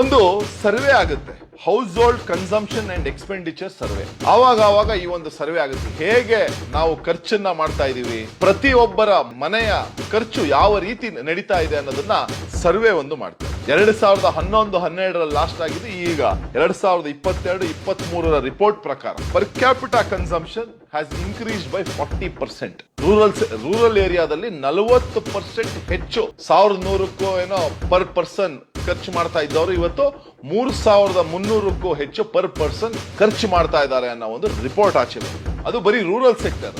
ಒಂದು ಸರ್ವೆ ಆಗುತ್ತೆ. Household consumption and expenditure survey. ಆವಾಗ ಆವಾಗ ಈ ಒಂದು ಸರ್ವೆ ಆಗುತ್ತೆ. ಹೇಗೆ ನಾವು ಖರ್ಚನ್ನ ಮಾಡ್ತಾ ಇದೀವಿ ಪ್ರತಿಯೊಬ್ಬರ ಮನೆಯ ಖರ್ಚು ಯಾವ ರೀತಿ ನಡೀತಾ ಇದೆ ಅನ್ನೋದನ್ನ ಸರ್ವೆ ಒಂದು ಮಾಡ್ತಾರೆ ಎರಡ್ ಸಾವಿರದ ಹನ್ನೊಂದು, ಹನ್ನೆರಡರಲ್ಲಿ ಲಾಸ್ಟ್ ಆಗಿದೆ ಈಗ ಎರಡ್ ಸಾವಿರದ ಇಪ್ಪತ್ತೆರಡು ಇಪ್ಪತ್ತ್ ಮೂರರ ರಿಪೋರ್ಟ್ ಪ್ರಕಾರ per capita consumption has increase by forty percent rural rural ಏರಿಯಾದಲ್ಲಿ ನಲವತ್ತು ಪರ್ಸೆಂಟ್ ಹೆಚ್ಚು. ಸಾವಿರದ ನೂರಕ್ಕೂ ಏನೋ ಪರ್ ಪರ್ಸನ್ ಖರ್ಚು ಮಾಡ್ತಾ ಇದ್ದವರು ಇವತ್ತು ಮೂರು ಸಾವಿರದ ಮುನ್ನೂರಕ್ಕೂ ಹೆಚ್ಚು ಪರ್ ಪರ್ಸನ್ ಖರ್ಚು ಮಾಡ್ತಾ ಇದ್ದಾರೆ ಅನ್ನೋ ಒಂದು ರಿಪೋರ್ಟ್ ಆಚೆ ಅದು ಬರೀ ರೂರಲ್ ಸೆಕ್ಟರ್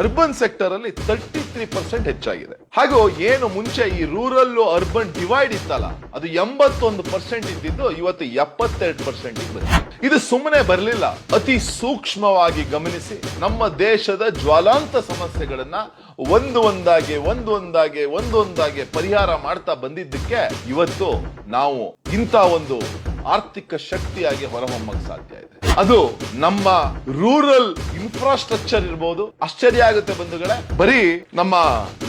ಅರ್ಬನ್ ಸೆಕ್ಟರ್ ಅಲ್ಲಿ ತರ್ಟಿ ತ್ರೀ ಪರ್ಸೆಂಟ್ ಹೆಚ್ಚಾಗಿದೆ. ಹಾಗೂ, ಏನು ಮುಂಚೆ ಈ ರೂರಲ್ ಅರ್ಬನ್ ಡಿವೈಡ್ ಇತ್ತಲ್ಲ, ಅದು ಎಂಬತ್ತೊಂದು ಪರ್ಸೆಂಟ್ ಇದ್ದಿದ್ದು ಇವತ್ತು ಎಪ್ಪತ್ತೆರಡು ಪರ್ಸೆಂಟ್ ಬಂದಿದೆ ಇದು ಸುಮ್ಮನೆ ಬರಲಿಲ್ಲ. ಅತಿ ಸೂಕ್ಷ್ಮವಾಗಿ ಗಮನಿಸಿ, ನಮ್ಮ ದೇಶದ ಜ್ವಾಲಾಂತ ಸಮಸ್ಯೆಗಳನ್ನ ಒಂದು ಒಂದಾಗಿ ಒಂದು ಒಂದಾಗಿ ಒಂದು ಒಂದಾಗಿ ಪರಿಹಾರ ಮಾಡ್ತಾ ಬಂದಿದ್ದಕ್ಕೆ ಇವತ್ತು ನಾವು ಇಂಥ ಒಂದು ಆರ್ಥಿಕ ಶಕ್ತಿಯಾಗಿ ಹೊರಹೊಮ್ಮಕ್ಕೆ ಸಾಧ್ಯ ಇದೆ. ಅದು ನಮ್ಮ ರೂರಲ್ ಇನ್ಫ್ರಾಸ್ಟ್ರಕ್ಚರ್ ಇರ್ಬೋದು. ಆಶ್ಚರ್ಯ ಆಗುತ್ತೆ ಬಂಧುಗಳೇ. ಬರೀ ನಮ್ಮ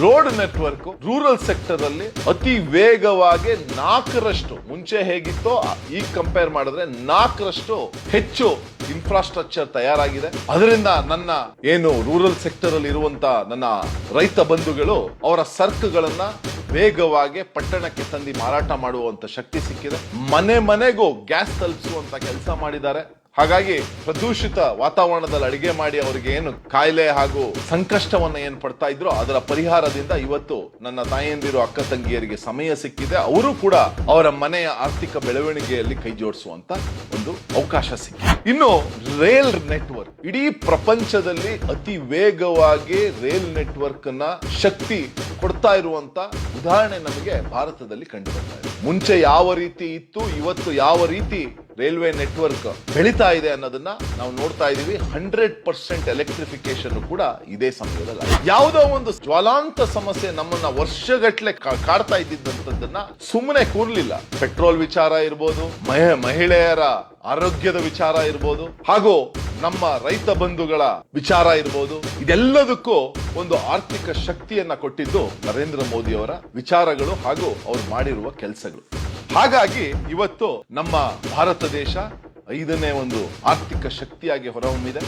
ರೋಡ್ ನೆಟ್ವರ್ಕ್ ರೂರಲ್ ಸೆಕ್ಟರ್ ಅಲ್ಲಿ ಅತಿ ವೇಗವಾಗಿ ನಾಲ್ಕರಷ್ಟು, ಮುಂಚೆ ಹೇಗಿತ್ತೋ ಈಗ ಕಂಪೇರ್ ಮಾಡಿದ್ರೆ ನಾಲ್ಕರಷ್ಟು ಹೆಚ್ಚು ಇನ್ಫ್ರಾಸ್ಟ್ರಕ್ಚರ್ ತಯಾರಾಗಿದೆ. ಅದರಿಂದ ನನ್ನ ಏನು ರೂರಲ್ ಸೆಕ್ಟರ್ ಅಲ್ಲಿ ಇರುವಂತ ನನ್ನ ರೈತ ಬಂಧುಗಳು ಅವರ ಸರ್ಕ್ಗಳನ್ನ ವೇಗವಾಗಿ ಪಟ್ಟಣಕ್ಕೆ ತಂದು ಮಾರಾಟ ಮಾಡುವಂತ ಶಕ್ತಿ ಸಿಕ್ಕಿದೆ. ಮನೆ ಮನೆಗೂ ಗ್ಯಾಸ್ ತಲುಪಿಸುವಂತ ಕೆಲಸ ಮಾಡಿದ್ದಾರೆ. ಹಾಗಾಗಿ ಪ್ರದೂಷಿತ ವಾತಾವರಣದಲ್ಲಿ ಅಡಿಗೆ ಮಾಡಿ ಅವರಿಗೆ ಏನು ಕಾಯಿಲೆ ಹಾಗೂ ಸಂಕಷ್ಟವನ್ನ ಏನು ಪಡ್ತಾ ಇದ್ರು ಅದರ ಪರಿಹಾರದಿಂದ ಇವತ್ತು ನನ್ನ ತಾಯಂದಿರು ಅಕ್ಕ ತಂಗಿಯರಿಗೆ ಸಮಯ ಸಿಕ್ಕಿದೆ. ಅವರು ಕೂಡ ಅವರ ಮನೆಯ ಆರ್ಥಿಕ ಬೆಳವಣಿಗೆಯಲ್ಲಿ ಕೈ ಜೋಡಿಸುವಂತ ಒಂದು ಅವಕಾಶ ಸಿಕ್ಕಿದೆ. ಇನ್ನು ರೇಲ್ ನೆಟ್ವರ್ಕ್ ಇಡೀ ಪ್ರಪಂಚದಲ್ಲಿ ಅತಿ ವೇಗವಾಗಿ ರೇಲ್ ನೆಟ್ವರ್ಕ್ನ ಶಕ್ತಿ ಕೊಡ್ತಾ ಇರುವಂತ ಉದಾಹರಣೆ ನಮಗೆ ಭಾರತದಲ್ಲಿ ಕಂಡು ಇದೆ. ಮುಂಚೆ ಯಾವ ರೀತಿ ಇತ್ತು, ಇವತ್ತು ಯಾವ ರೀತಿ ರೈಲ್ವೆ ನೆಟ್ವರ್ಕ್ ಬೆಳೀತಾ ಇದೆ ಅನ್ನೋದನ್ನ ನಾವು ನೋಡ್ತಾ ಇದೀವಿ. ಹಂಡ್ರೆಡ್ ಪರ್ಸೆಂಟ್ ಎಲೆಕ್ಟ್ರಿಫಿಕೇಶನ್ ಕೂಡ ಇದೇ ಸಮಯದಲ್ಲಿ ಯಾವುದೋ ಒಂದು ಜ್ವಾಲಾಂತ ಸಮಸ್ಯೆ ನಮ್ಮನ್ನ ವರ್ಷಗಟ್ಲೆ ಕಾಡ್ತಾ ಇದ್ದಿದ್ದಂಥದ್ದನ್ನ ಸುಮ್ಮನೆ ಕೂರ್ಲಿಲ್ಲ. ಪೆಟ್ರೋಲ್ ವಿಚಾರ ಇರ್ಬೋದು, ಮಹಿ- ಮಹಿಳೆಯರ ಆರೋಗ್ಯದ ವಿಚಾರ ಇರ್ಬೋದು, ಹಾಗೂ ನಮ್ಮ ರೈತ ಬಂಧುಗಳ ವಿಚಾರ ಇರ್ಬೋದು. ಇದೆಲ್ಲದಕ್ಕೂ ಒಂದು ಆರ್ಥಿಕ ಶಕ್ತಿಯನ್ನ ಕೊಟ್ಟಿದ್ದು ನರೇಂದ್ರ ಮೋದಿ ಅವರ ವಿಚಾರಗಳು ಹಾಗೂ ಅವ್ರು ಮಾಡಿರುವ ಕೆಲಸಗಳು. ಹಾಗಾಗಿ ಇವತ್ತು ನಮ್ಮ ಭಾರತ ದೇಶ ಐದನೇ ಒಂದು ಆರ್ಥಿಕ ಶಕ್ತಿಯಾಗಿ ಹೊರಹೊಮ್ಮಿದೆ.